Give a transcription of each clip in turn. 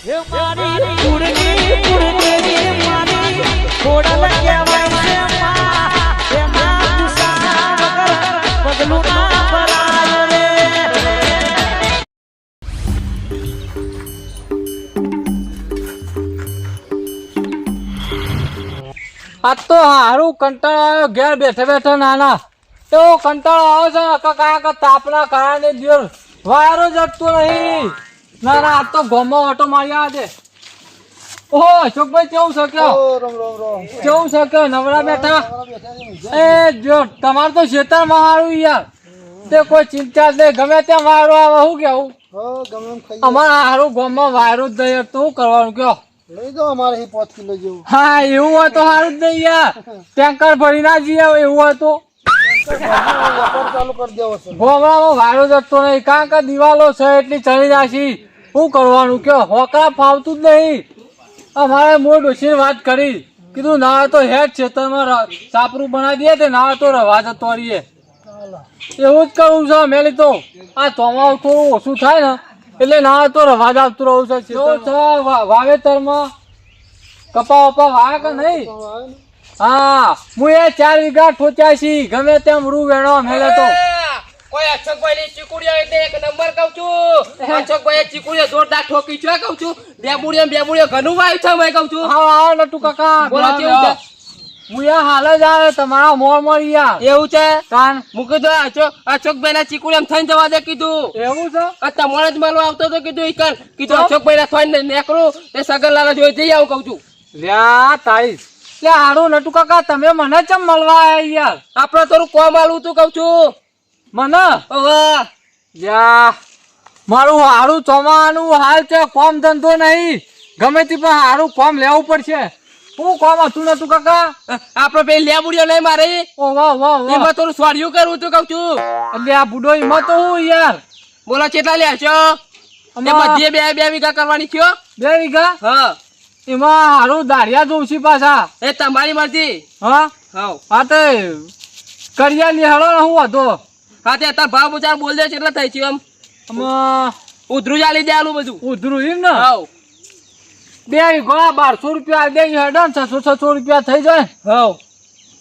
આ તો હારું કંટાળો આવ્યો, ઘેર બેઠે બેઠે નાના. એવો કંટાળો આવ્યો છે ને, કે કાંઈ કે તાપના કારણે દિવસ વાયરો જતો નહીં. ના ના આ તો ગોમો ઓટો મારી આવે છે ઓહો અશોકભાઈ કેવું છે કયો કેવું છે કે? નવરા બેઠા? એ જો તમારે તો શેતર મારું યાર. તે કોઈ ચિંતા જ નહીં. ગમે ત્યાં વાયરો આવે શું કેવું? અમારે સારું ગોમાં વાયરો જ નહીં. તો શું કરવાનું કયો? લઈ જાઓ અમારે પાંચ કિલો જેવું હા એવું હોય તો સારું જ નહીં યાર. ટેન્કર ભરી ના જઈએ એવું હોય તો. ચાલુ કરી દેવો છે. ગોમડામાં વાયરો જતો નહીં. કારણ કે દિવાલો છે એટલી ચડી જાશી શું કરવાનું કયો હોકા ફાવતું જ નહીં. અમારે મોડ ડોશીને વાત કરી. કીધું ના તો હેડ છે ર- સાપરું બનાવી દે તે ના તો રવા જતો રહીએ. એવું જ કરવું છે મેલી તો આ ચોમાવું થોડું ઓછું થાય ને એટલે ના તો રવા જ આવતું રહું છે. વાવેતરમાં કપા વપા વાવે કે નહીં? હા હું એ ચાર વીઘા ઠોચ્યા છી ગમે તેમ રૂ વેણવા મેળે તો કોઈ અશોકભાઈ ની ચીકુડીઓ એટલે એક નંબર કહું છું. અશોકભાઈ ચીકુડીઓ જોરદાર ઠોકી છે કહું છું. બે બુડીઓ ઘણું વાયું છે મેં કહું છું. આવો આવો નટુ કાકા. બોલો, કેવું બેહો. હું હાલ જ આવે તમારા મોર મોર યાર. એવું છે? કાન મૂકી દો અશોક અશોકભાઈ ના ચીકુડીઓ થઈને જવા દે કીધું. એવું છે? આ તમારે જ આવતો તો કીધું ઈ કર. કીધું અશોકભાઈ ના થઈને નીકળું તે સગનલાલા જોઈ જઈ આવું કહું છું. લ્યા તારી લે હારું નટુ કાકા તમે મને ચમ મળવા આયા યાર? આપડે થોડું કોમ આલું તું કહું છું. મને? વાહ જા મારું હારું ચોમાનું હાલ છે કોમ ધંધો નહીં. ગમે તે પણ હારું કોમ લેવું પડશે. શું કોમ હતું નતું કાકા? આપડે પેલી લે બુડિયો નહીં મારી. ઓ વાહ વાહ એમાં થોડું સ્વાડિયું કરવું તું કહું છું. એટલે આ બુડો એમાં તો હું યાર. બોલો કેટલા લે છો? અમે બધી બે બે વીઘા કરવાની થયો? બે વીઘા? હા. એમાં હારું દાળિયા જોઉં છું પાછા. એ તમારી મરજી. હા? હા હા તો કરિયા નિહાળો ને હું હતો હા તે અત્યારે ભાવ બજાર બોલ દે છે એટલે થઈ છે આમ ઉધરું ચાલી દે આલું બધું. ઉધરું એમ ને? હાવ. બે ઘણા બારસો રૂપિયા દે હેડો ને છસો છસો રૂપિયા થઈ જાય. હાવ.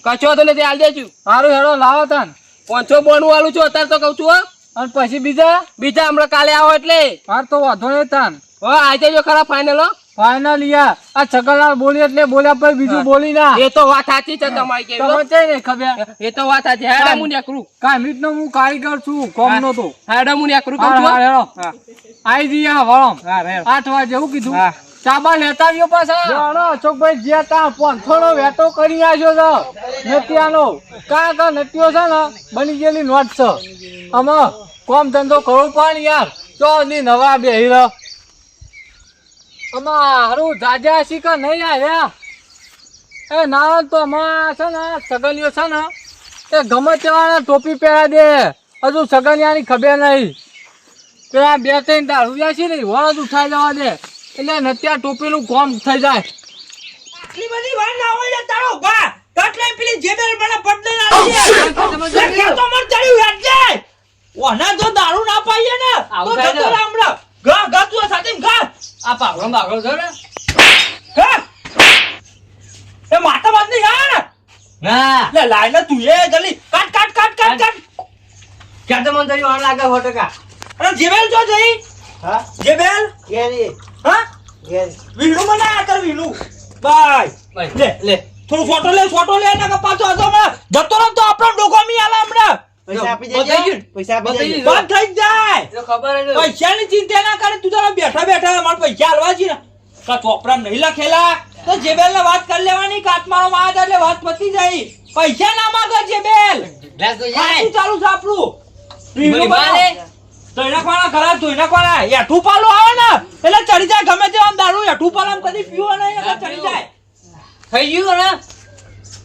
કચો તો નથી આલ દેજો. સારું હેડો લાવો તાન. પાંચસો બોનું આલું છું અત્યારે તો કહું છું હો. અને પછી બીજા? બીજા હમણાં કાલે આવો એટલે. હાર તો વાંધો નહીં તાન. હા આજે જો ખરા ફાઈનલ હો. ફાઇનલ યાર આ છગનલાલ બોલી એટલે બોલ્યા પછી બીજું બોલી ના. એ તો વાત સાચી છે તમારી કે તમે છે ને ખબર? એ તો વાત સાચી. હેડા હું નેકરું કાંઈ નો હું કારીગર છું કોમ નો તો હેડા હું નેકરું કહું છું. આઈ જી હા વળમ. હા, આઠ વાગે એવું કીધું. ચાબા લેતા આવ્યો પાછા. જાણો અશોકભાઈ જ્યાં ત્યાં પોંથોનો વેટો કરી આવ્યો છે. નટિયાનો. કા કા નટિયો છે ને બની ગયેલી નોટ છે. આમાં કોમ ધંધો કરવો પણ યાર. ચો ની નવા બેહી રહ્યો આમાં હારું જાજા શીખા નહીં આવ્યા. એ ના તો આમાં છે ને સગલિયો છે ને એ ગમે તેવાને ટોપી પહેરા દે. હજુ સગલિયાની ખબર નહીં. પેલા બે ત્રણ દારૂ છે ને વળદ ઉઠાઈ જવા દે. એટલે નત્યા ટોપીનું કોમ થઈ જાય. એટલી બધી વાર ના હોય ને તારો ભા એટલે પેલી જેબેલ મને પડદે ના કે તો મર ચડ્યું જાય ઓના તો દારૂ ના પાઈએ ને તો જતો. રામડા ગા ગા તું સાથે ગા આ પાઘડો બાઘડો છે ને. ગા એ માતા બાદ નહીં યાર. ના. લે લાય ને તું એ જલ્દી કાટ કાટ કાટ કાટ કાટ. ક્યાં તો મને વાર લાગે સો ટકા. અરે જેબેલ જો જઈ. હા? જેબેલ હા? વીણું મને આ કર વીણું બાય. લે. લે. થોડું ફોટો લે ફોટો લે ને પાછો હતો જતો રહો તો આપણો ડોકોમી આલે હમણાં. પૈસા આપી દેજો પૈસા આપી દેજો. બંધ થઈ જાય. ખબર પૈસાની ચિંતા ના કરે તું તારા બેઠા બેઠા મારે પૈસા હાલવા છે ને. કા ચોપડા નહીં લખેલા? તો જેબેલ ને વાત કરી લેવાની કાટમારો માં એટલે વાત પતી જાય. પૈસા ના માંગે જેબેલ. ચાલુ છે આપણું. એઠું પાલું આવે ને એટલે ચડી જાય. ગમે તેવા દારૂ એઠું પાલામ કદી પીવો નહીં એટલે ચડી જાય. થઈ ગયું ને?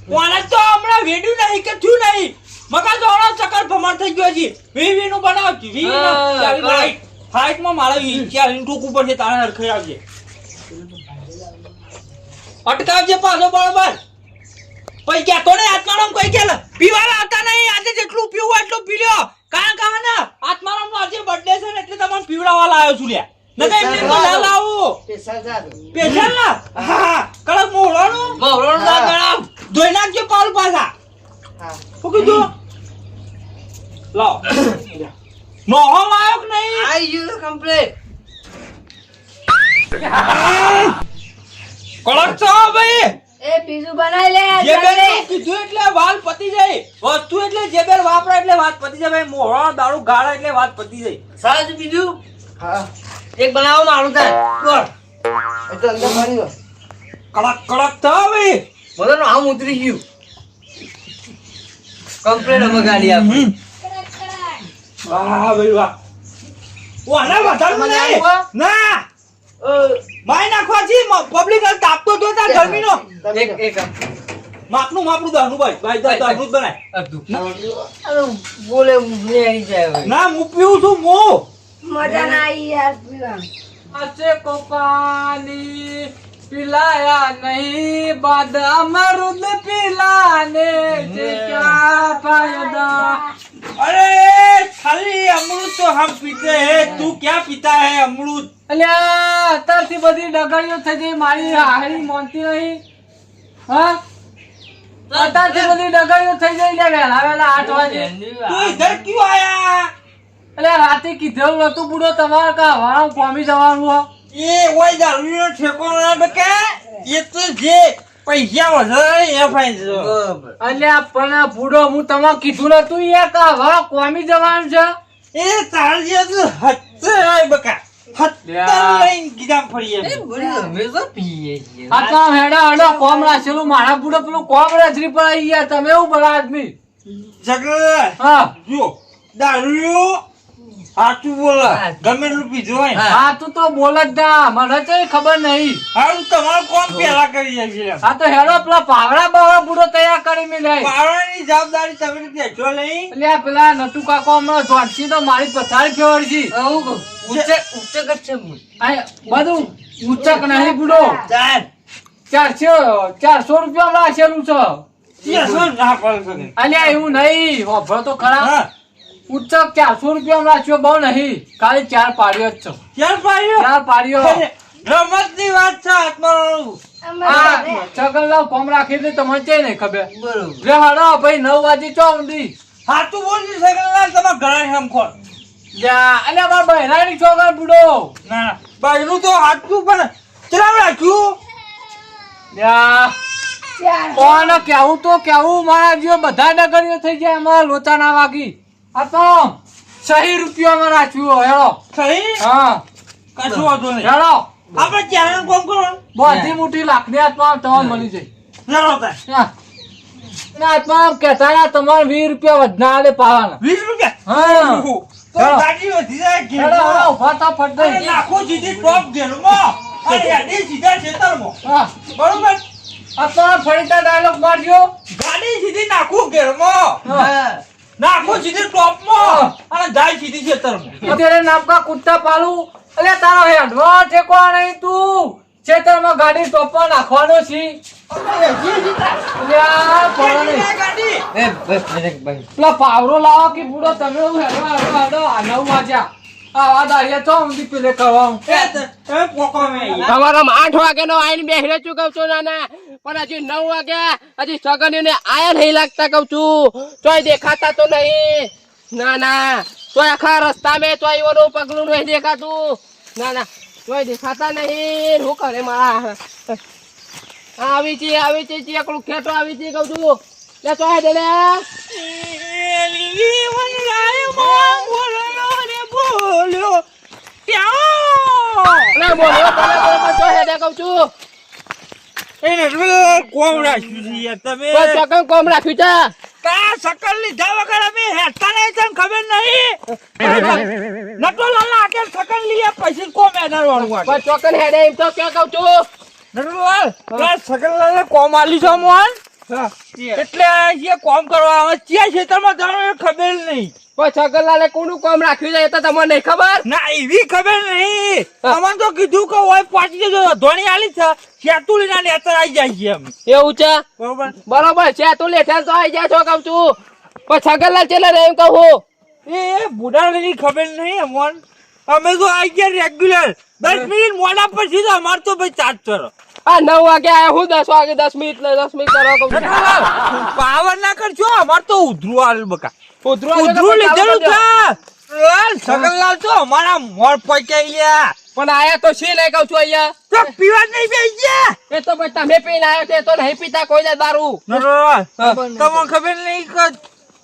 કોને તો હમણાં વેડ્યું નહીં કે થયું નહીં? મકા જોડો ચક્કર ભમર થઈ ગયો છે વી વી નું બનાવ વી વી. હાઈટ હાઈટમાં મારા ઈ ચાલી ટૂંક ઉપર છે તારે હરખે આવજે. અટકાવજે પાછો બરોબર. પછી કહેતો ને આત્મારામ કોઈ કે પીવાના હતા નહીં. આજે જેટલું પીવું એટલું પી લ્યો. કાં કાં ને આત્મારામ નો આજે બર્થડે છે ને એટલે તમને પીવડાવવા લાવ્યો છું લ્યા નકર એમને તો ના લાવું. પેશલ ના? હા કડક મોહરાનું મવરોનું ના ગણાવ. ધોઈ નાખજો પાલ પાછા. શું કીધું લાવ. મોહો આવ્યો કે નહીં આઈ ગયું complete. કડક છો ભાઈ એ બીજું બનાવી લે જે બેન જલ્દી. કીધું એટલે વાલ પતી જાય. વસ્તુ એટલે જેબેર વાપરા એટલે વાત પતી જાય. ભાઈ મોહરા દારૂ ગાળા એટલે વાત પતી જાય. સાજ બીજું એક બનાવો મારું થાય બોલ. કડક કડક થા ભાઈ. બોલો આમ ઉતરી ગયું. કમ્પ્લેટ અમે ગાડી આપી માપનું માપનું દાનું ભાઈ. ભાઈ દા દાનું બોલે મુલે જાય ના હું છું મો મજા ના पिलाया नहीं बाद अमरुद पिलाने से क्या फायदा अरे खाली अमृत तो हम पीते हैं तू क्या पीता है अमृत અલ્યા અત્યારથી બધી ડગરીઓ થઈ ગઈ મારી હારી મોનતી નહીં હા અત્યારથી બધી ડગરીઓ થઈ ગઈ લે વહેલા વહેલા આઠ વાગે तू इधर क्यों आया એટલે રાતે કીધેલું નતું બુડો તમારે કા વાળા કોમી જવાનું એ ઓય દારૂનો ઠેકો ના બકે એ તો જે પૈસા વધારે એ ફાઈન અલ્યા પણ હું તમારે કીધું નતું એ કા હવા કોમી જવાનું છે? એ તાર જે હત્તર બકા. હત્તર લઈને ફરીએ અમે. આ તો હેડા હેડા કોમ મારા બુડો પેલું કોમ રાશરી પર આવી ગયા તમે એવું બરા આદમી. જગર હા. જો દારૂ સાચું બોલે. ગમે હોય હા. હા. તું તો બોલ જ ના. મને તો ખબર નહીં. હારું તમારું કોમ પેલા કરી જશે હા તો હેડો પેલા પાવડા બાવડા પૂરો તૈયાર કરી મેલાય પાવડાની જવાબદારી તમે બેઠો નહીં એટલે પેલા નટુ કાકો હમણાં જોડશી તો મારી પથારી ફેવડશી આવું ઊંચે ઉચ્ચક છે બધું ઊંચક નહીં બુડો. ચાલ. ચારસો ચારસો રૂપિયા રાખેલું છે. ચારસો ના પડે અલ્યા એવું નહીં. વાપરો તો ખરા. ઊંચક ચારસો રૂપિયા રાખ્યો બહુ નહીં. ખાલી ચાર પાડ્યો જ છો. ચાર પાડ્યો ચાર પાડ્યો રમતની વાત છે કોમ રાખી એટલે તમને ચે નહીં ખબર. બરોબર. લે હાલો ભાઈ નવ વાગે ચો ઊંધી સાચું બોલજી સગનલાલ તમારા ઘણા હમખોર જા અલ્યા મારા બહેરાની છોકરા બુડો. ના તો હાથું પણ ચલાવ રાખ્યું. ચાર. કોને કેવું તો કેવું મારા જેવો બધા ડગરીઓ થઈ જાય અમારા લોચા ના વાગી. આ તો સહી રૂપિયામાં રાખ્યું હેડો સહી? હા. કશું વાંધો નહીં. હેડો આપણે ચેનલ કોમ કરો? બધી મોટી લાકડી હાથમાં તમારે મળી જાય. લડો હા. હાથમાં કહેતા તમારે વીસ રૂપિયા વધના આલે પાવાના. વીસ રૂપિયા? હા. તો હેડો. ગાડી વધી જાય હેડો હેડો. ઊભા થા ફટ અરે સીધી ટોપ ઘેરમાં. અને હેડી સીધા ખેતરમાં. હા. બરોબર? તો ફરીતા ડાયલોગ મારજો ગાડી સીધી નાખું ઘેરમાં. હા. નાખું સીધી ટોપમાં. અને જાય સીધી ખેતરમાં. તેરે નામ કા કુત્તા પાલું. અલે તારો હેડવો ઠેકો નહીં તું. ખેતરમાં ગાડી ટોપમાં નાખવાનો છી. પેલા પાવરો લાવો કે બુડો તમે હેડો હેડો હેડો આ નવ વાગ્યા આવા દાડિયા ઊંધી પેલે તમારા આઠ વાગે નો આઈને બેહરે છું કઉ છું નાના? પણ હજી નવ વાગ્યા હજી સગનીને આયા નહીં લાગતા કઉ છું. તોય દેખાતા તો નહીં. ના ના તોય આખા રસ્તા મેં તોય પગલું નહીં દેખાતું. ના ના તોય દેખાતા નહીં. શું કરે મારા? આવી છે આવી છે ચેકડું ખેતો આવી છે કઉ છું. લે તોય દે લે. બોલ્યો. બોલ્યો બોલ્યો તોય દે કઉ છું. કોમ રાખ્યું છે યાર તમે. ચોકન કોમ રાખ્યું છે. કા સકલ લીધા વગર અમે હેઠતા નહીં તને ખબર નહીં. નટો લાલા આકે સકલ લીએ પછી કોમ એનાર વાળું કોઈ ચોકન હેડે એમ તો ક્યાં કઉ છું? નટોલાલ કા સકલ લાલા કોમ આલી છો મોહન? એટલે જે કોમ કરવા આવે છે ખેતરમાં જાણો ખબર નહીં. છગનલાલે કોનું કામ રાખ્યું છે એ તો તમને નહીં ખબર? ના એવી ખબર નહીં. અમને તો કીધું કે ઓય પહોંચી જજો. ધોણી આલી છે. શેતુલી ના નેતર આવી જાય છે એમ. એવું છે? બરોબર. બરોબર તો આવી જાય છો કઉ છું. પણ છગનલાલ ચેલે રે એમ કહું એ બુડાની ખબર નહીં અમોન. અમે તો આવી ગયા રેગ્યુલર દસ મિનિટ મોડા પર તો અમાર તો ભાઈ ચાર્જ કરો આ નવ વાગે આયા હું દસ વાગે દસ મિનિટ દસ મિનિટ કરો પાવર ના કરજો અમાર તો ઉધરું આવેલ બકા. ઉધરું આવે તો ઉધરું ચાલુ લીધેલું છે. સગનલાલ તો અમારા મોર પૈકી ગયા પણ આયા તો છે નહીં કહું છું અહીંયા? તો પીવા નહીં બેસી ગયા. એ તો ભાઈ તમે પીને આવ્યો છે તો નહીં પીતા કોઈ દે દારૂ તમને ખબર નહીં કે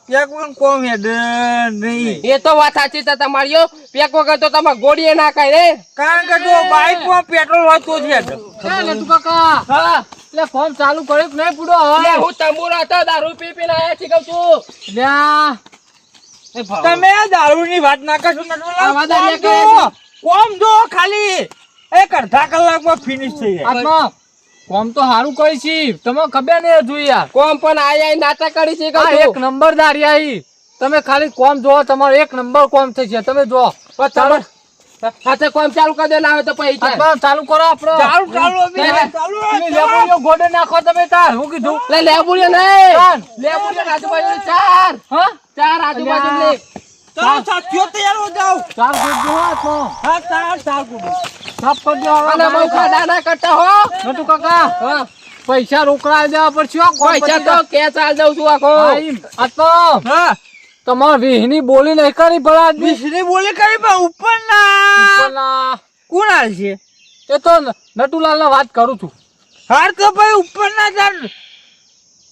એક પણ કોમ નહીં. એ તો વાત સાચી છે તમારી પેક વગર તો તમે ગોળીએ ના કઈ રે. કારણ કે જો બાઇકમાં પેટ્રોલ હોય તો જ હેડ એ કાકા. હા. એટલે ફોન ચાલુ કર્યું નહીં પૂરો? હું તંબુરો હતો દારૂ પી પીને આયા છે કહું છું. લ્યા. તમે દારૂ ની વાત ના કરશો જ કોમ જો, ખાલી. એક અડધા કલાકમાં ફિનિશ થઈ જાય. કોમ તો સારું કરી છી. તમે ખબર નહીં હજુ યાર. કોમ પણ આઈ નાટક કરી છે એક નંબર દારી આવી તમે ખાલી કોમ જોવો તમારો એક નંબર કોમ થઈ છે તમે જો તમે હાથે કોમ ચાલુ કરી દે ના આવે તો પૈસા આત્મા ચાલુ કરો આપણો. ચાલુ ચાલુ અભી, લે, લે. ચાલુ તમે ગોડે નાખો તમે તાર હું કીધું? લે લેબુડીઓ નહીં ચાલ. લેબુડીઓ આજુબાજુ ચાર. હા? ચાર આજુબાજુ લે. ચાલો. સાથીઓ તૈયાર હો જાઓ. ચાર ગોડજો આત્મા હા ચાર ચાર કુડો સાફ કરજો અને બહુ ખાડા ના કરતા હો. નટુ કાકા. હા. પૈસા રોકડા દેવા પડશે પૈસા તો કે ચાલ દઉં છું આખો. હા, તો. હા. તમાર વિહની બોલી નહીં કરી ભલા આદમી મિશ્રી બોલી કરી પણ ઉપર ના ઉપરના. કોણ હાલ છે એ તો નટુલાલ ના વાત કરું છું. હાર તો ભાઈ ઉપર ના ચાર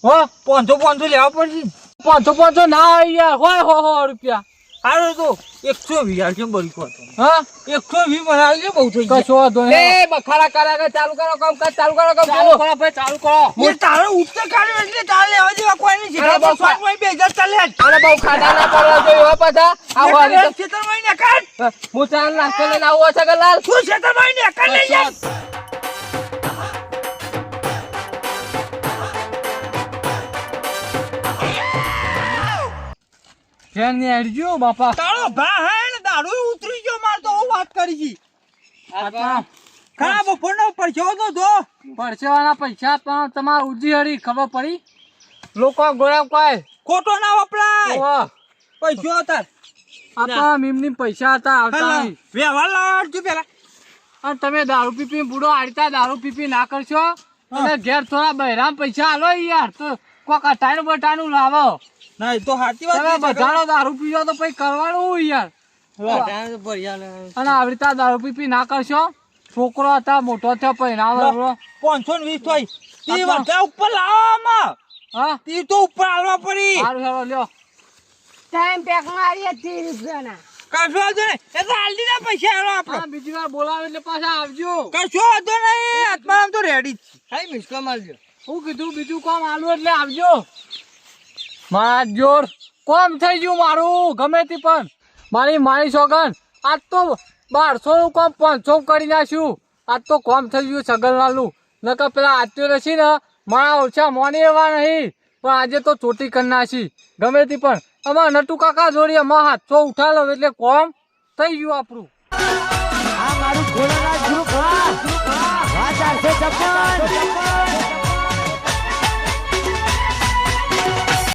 હો પાંચસો પાંચસો લેવા પડશે. પાંચસો પાંચો ના હોય યાર હોય હો હો રૂપિયા. હારો તો એકસો વીસ હાલ કેમ બરી કોતો હા? એકસો વીસ મને આવજો બહુ થઈ ગયા? કશો વાંધો નહીં. એ બખારા કરા કે ચાલુ કરો કામ કાજ ચાલુ કરો કામ ચાલુ કરો. ભાઈ ચાલુ કરો. એ તારો ઉત્તર કાઢ્યો એટલે તારે લેવા દેવા કોઈ નહીં અરે બસ શીખા તો બે હજાર ચાલે અરે બહુ ખાડા ના પડવા જો હો પાછા આ વાળી એક ખેતરમાં ને કાઢ. હું ચાલ નાસ્તો લઈને આવું છે ગલાલ તું ખેતરમાં ને કાઢ લઈ જા. ફેન ને હેડજો બાપા. તારો ભા હે ને દારૂ ઉતરી ગયો માર તો હું વાત કરી છી. આત્મા ખરા બપોરનો પરછો તો. દો પરસેવાના પૈસા પણ તમાર ઉજી હરી ખબર પડી? લોકો ગોરા કોઈ ખોટો ના વપરાય. પૈસો હતા. આપા મીમની પૈસા હતા આવતા. વ્યવહાર લાવજો પેલા અને તમે દારૂ પીપી બુડો આડતા દારૂ પીપી ના કરશો? અને ઘેર થોડા બહેરામ પૈસા આલો યાર તો કોક અટાણું બટાણું લાવો. ના એ તો સાચી વાત છે. બધાનો દારૂ પીવો તો પછી કરવાનું યાર? અને આવી રીતે દારૂ પીપી ના કરશો? છોકરો હતા મોટો થયો પહેરાવો પાંચસો ને વીસ થઈ તે? ઉપર લાવવામાં હા? તે તો ઉપર આવવા પડી. સારું સારું લ્યો. ટાઈમ પેક મારી ત્રીસ રૂપિયાના કશો વાંધો નહીં. એ તો હાલ દીધા પૈસા આપણે બીજી વાર બોલાવે એટલે પાછા આવજો. કશો વાંધો નહીં. આત્મારામ તો રેડી જ છે. હું કીધું? બીજું કોમ આલું એટલે આવજો. મારા જોર. કોમ થઈ ગયું મારું ગમે તે પણ. મારી મારી સોગન આજ તો બારસો નું કોમ પાંચસો કરી નાખ્યું. આજ તો કોમ થઈ ગયું સગન લાલું નકર પેલા આત્યો નથી ને મારા ઓછા મોની એવા નહીં. પણ આજે તો ચોટી કરી નાખી. ગમે તે પણ. અમારા નટુ કાકા જોડી અમારા હાથસો ઉઠાલો એટલે કોમ થઈ ગયું આપણું. આ મારું ગ્રુપ હા. હા, ચારસો છપ્પન.